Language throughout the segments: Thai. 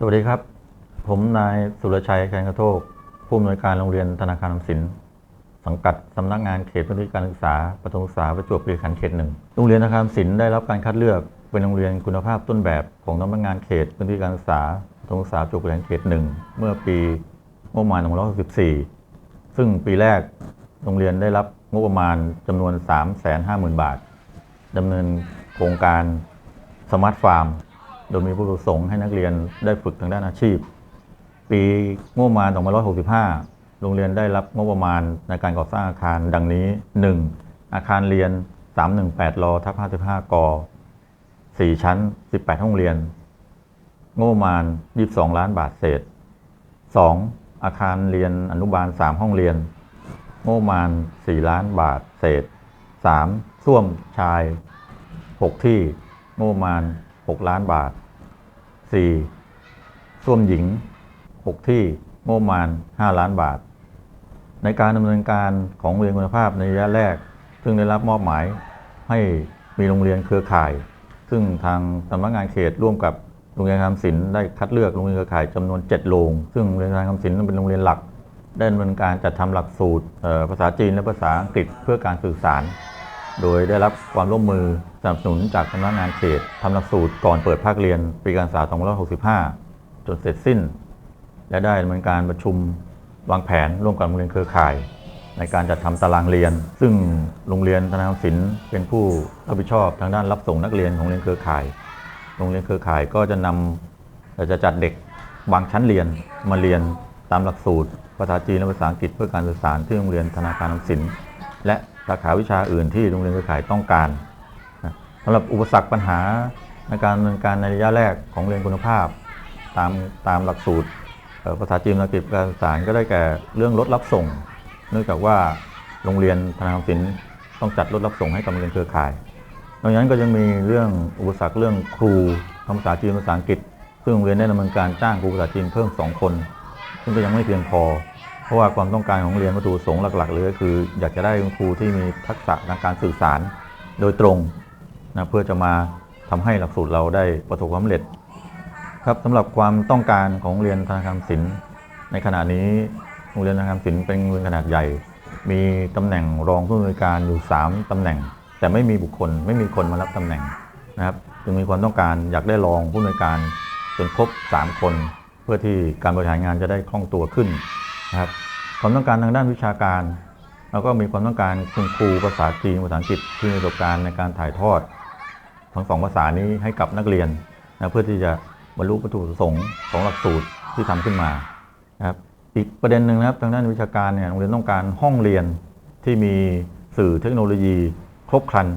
สวัสดีครับ ผมนายสุรชัยแคนกระโทก ผู้อำนวยการโรงเรียนธนาคารออมสิน สังกัดสำนักงานเขตพื้นที่การศึกษาประถมศึกษาประจวบคีรีขันธ์เขตหนึ่งโรงเรียนธนาคารออมสินได้รับการคัดเลือกเป็นโรงเรียนคุณภาพต้นแบบของสำนักงานเขตพื้นที่การศึกษาประถมศึกษาประจวบคีรีขันธ์เขตหนึ่งเมื่อปีงบประมาณ2564ซึ่งปีแรกโรงเรียนได้รับงบประมาณจำนวน 350,000 บาทดำเนินโครงการสมาร์ทฟาร์ม โดยมีผู้ประสงค์ให้นักเรียนได้ฝึกทางด้านอาชีพ ปีงบประมาณ 2565 โรงเรียนได้รับงบประมาณในการก่อสร้างอาคารดังนี้ 1. อาคารเรียน 318รอทับ55ก4 ชั้น 18 ห้องเรียน งบประมาณ 22 ล้านบาทเศษ 2. อาคารเรียนอนุบาล 3 ห้องเรียน งบประมาณ 4 ล้านบาทเศษ 3. ส้วมชาย 6 ที่ งบประมาณ 6 ล้านบาท 4. ส้วมหญิง 6 ที่งบประมาณ 5 ล้านบาท ในการดำเนินการของโรงเรียนคุณภาพในระยะแรก ซึ่งได้รับมอบหมายให้มีโรงเรียนเครือข่าย ซึ่งทางสำนักงานเขตร่วมกับโรงเรียนคำศิลป์ได้คัดเลือกโรงเรียนเครือข่ายจำนวน 7 โรง ซึ่งโรงเรียนคำศิลป์นั้นเป็นโรงเรียนหลักได้ดำเนินการจัดทำหลักสูตรภาษาจีนและภาษาอังกฤษเพื่อการสื่อสาร โดยได้รับความร่วมมือสนับสนุนจากสำนักงานเขตทำหลักสูตรก่อนเปิดภาคเรียนปีการศึกษา 2565 จนเสร็จสิ้น และได้ดำเนินการประชุมวางแผนร่วมกับโรงเรียนเครือข่าย ในการจัดทำตารางเรียน ซึ่งโรงเรียนธนาคารศิลป์เป็นผู้รับผิดชอบทางด้านรับส่งนักเรียนของโรงเรียนเครือข่าย โรงเรียนเครือข่ายก็จะนำจะจัดเด็กบางชั้นเรียนมาเรียนตามหลักสูตรภาษาจีนและภาษาอังกฤษเพื่อการสื่อสารที่โรงเรียนธนาคารออมสินและ สาขาวิชาอื่นที่โรงเรียนเครือข่ายต้องการสำหรับอุปสรรคปัญหาในการดำเนินการในระยะแรกของเรียนคุณภาพ ตามตามหลักสูตรภาษาจีนภาษาอังกฤษการสื่อสารก็ได้แก่เรื่องรถรับส่ง เนื่องจากว่าโรงเรียนธนาคารออมสินต้องจัดรถรับส่งให้กับโรงเรียนเครือข่ายนอกจากนั้นก็ยังมีเรื่องอุปสรรคเรื่องครูทำภาษาจีนภาษาอังกฤษ ซึ่งโรงเรียนได้ดำเนินการจ้างครูภาษาจีนเพิ่ม 2 คน ซึ่งก็ยังไม่เพียงพอ เพราะว่าความต้องการของเรียนวัตถุประสงค์หลักๆเลยก็คือ อยากจะได้คุณครูที่มีทักษะในการสื่อสารโดยตรงนะเพื่อจะมาทำให้หลักสูตรเราได้ประสบความสำเร็จ ครับสำหรับความต้องการของเรียนธนาคารออมสินในขณะนี้โรงเรียนธนาคารออมสินเป็นโรงเรียนขนาดใหญ่ มีตำแหน่งรองผู้อำนวยการอยู่ 3ตำแหน่ง แต่ไม่มีบุคคลไม่มีคนมารับตำแหน่งนะครับจึงมีความต้องการอยากได้รองผู้อำนวยการจนครบ 3 คน เพื่อที่การบริหารงานจะได้คล่องตัวขึ้น นะครับความต้องการทางด้านวิชาการเราก็มีความต้องการคุณครูภาษาจีนภาษาอังกฤษที่มีประสบการณ์ในการถ่ายทอด ทั้งสองภาษานี้ให้กับนักเรียนนะเพื่อที่จะบรรลุวัตถุประสงค์ของหลักสูตรที่ทำขึ้นมานะครับอีกประเด็นหนึ่งนะครับทางด้านวิชาการเนี่ยโรงเรียนต้องการห้องเรียนที่มีสื่อเทคโนโลยีครบครัน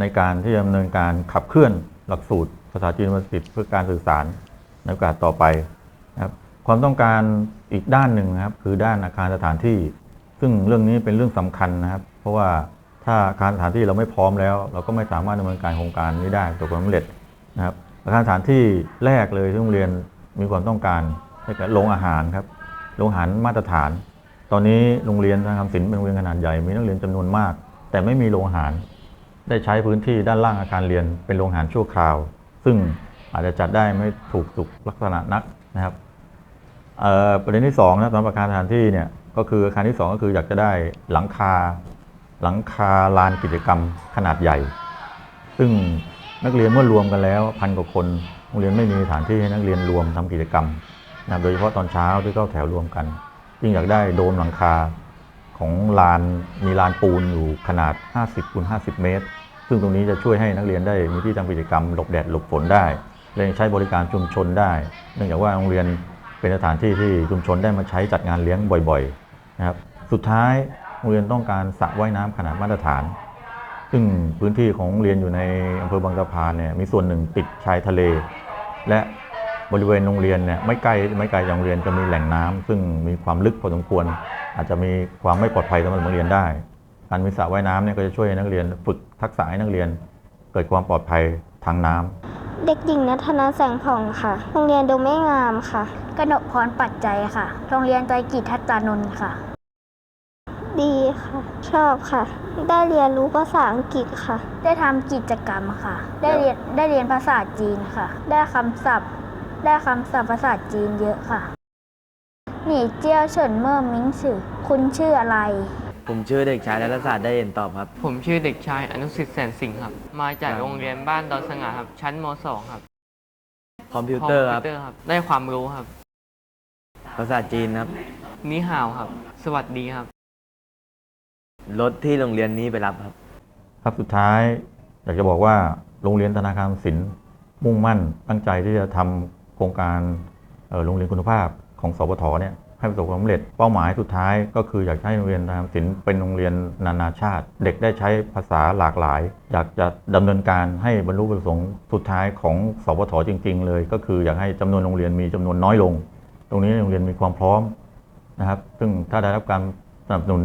ในการที่จะดำเนินการขับเคลื่อนหลักสูตรภาษาจีนภาษาอังกฤษเพื่อการสื่อสารในโอกาสต่อไปนะครับ ความต้องการอีกด้านหนึ่งนะครับ คือด้านอาคารสถานที่ ซึ่งเรื่องนี้เป็นเรื่องสำคัญนะครับ เพราะว่าถ้าอาคารสถานที่เราไม่พร้อมแล้ว เราก็ไม่สามารถดำเนินการโครงการนี้ได้ประสบความสำเร็จนะครับ อาคารสถานที่แรกเลยที่โรงเรียนมีความต้องการได้แก่โรงอาหารครับโรงอาหารมาตรฐาน ตอนนี้โรงเรียนทางคำศิลป์เป็นโรงเรียนขนาดใหญ่มีนักเรียนจำนวนมาก แต่ไม่มีโรงอาหาร ได้ใช้พื้นที่ด้านล่างอาคารเรียนเป็นโรงอาหารชั่วคราว ซึ่งอาจจะจัดได้ไม่ถูกสุขลักษณะนักนะครับ ประเด็นที่2นะสำหรับอาคารสถานที่เนี่ยก็คืออาคารที่ 2 ก็คืออยากจะได้หลังคาหลังคาลานกิจกรรมขนาดใหญ่ ซึ่งนักเรียนเมื่อรวมกันแล้วพันกว่าคนโรงเรียนไม่มีสถานที่ให้นักเรียนรวมทำกิจกรรมนะโดยเฉพาะตอนเช้าที่เข้าแถวรวมกันยิ่งอยากได้โดมหลังคาของลานมีลานปูนอยู่ขนาด 50คูณ50 เมตร ซึ่งตรงนี้จะช่วยให้นักเรียนได้มีที่ทำกิจกรรมหลบแดดหลบฝนได้และใช้บริการชุมชนได้ เนื่องจากว่าโรงเรียน เป็นสถานที่ที่ชุมชนได้มาใช้จัดงานเลี้ยงบ่อยๆนะครับ สุดท้ายโรงเรียนต้องการสระว่ายน้ำขนาดมาตรฐาน ซึ่งพื้นที่ของเรียนอยู่ในอำเภอบางสะพานเนี่ยมีส่วนหนึ่งติดชายทะเล และบริเวณโรงเรียนเนี่ยไม่ไกลไม่ไกลจากโรงเรียนจะมีแหล่งน้ำซึ่งมีความลึกพอสมควร อาจจะมีความไม่ปลอดภัยสำหรับนักเรียนได้ การมีสระว่ายน้ำเนี่ยก็จะช่วยนักเรียนฝึกทักษะให้นักเรียน เกิดความปลอดภัยทางน้ำ เด็กหญิงนัทนาแสงผ่องค่ะ โรงเรียนดูไม่งามค่ะ กนกพรปัจจัยค่ะ โรงเรียนไตรกิจทัตตานนท์ค่ะ ดีค่ะ ชอบค่ะ ได้เรียนรู้ภาษาอังกฤษค่ะ ได้ทำกิจกรรมค่ะ ได้เรียนได้เรียนภาษาจีนค่ะ ได้คำศัพท์ ได้คำศัพท์ภาษาจีนเยอะค่ะ หนีเจียวเฉินเมื่อมิงสื่อคุณชื่ออะไร ผมชื่อเด็กชายรัตศาสตร์ได้เห็นตอบครับ ผมชื่อเด็กชายอนุสิทธิ์แสนสิงห์ครับ มาจากโรงเรียนบ้านดอนสง่าครับ ชั้นม .2 ครับคอมพิวเตอร์ครับคอมพิวเตอร์ครับ ได้ความรู้ครับ ภาษาจีนครับนี่ห่าวครับ สวัสดีครับ รถที่โรงเรียนนี้ไปรับครับ ครับสุดท้ายอยากจะบอกว่าโรงเรียนธนาคารออมสินมุ่งมั่นตั้งใจที่จะทำโครงการเอ่อโรงเรียนคุณภาพของสปทเนี่ย ให้ประสบความสำเร็จ เป้าหมายสุดท้ายก็คืออยากให้โรงเรียนนาคารออมสินเป็นโรงเรียนนานาชาติ เด็กได้ใช้ภาษาหลากหลาย อยากจะดำเนินการให้บรรลุประสงค์สุดท้ายของสปทจริง ๆ เลย ก็คืออยากให้จำนวนโรงเรียนมีจำนวนน้อยลง ตรงนี้โรงเรียนมีความพร้อมนะครับ ซึ่งถ้าได้รับการสนับสนุน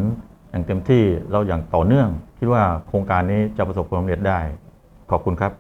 อย่างเต็มที่เราอย่างต่อเนื่อง คิดว่าโครงการนี้จะประสบความสำเร็จได้ ขอบคุณครับ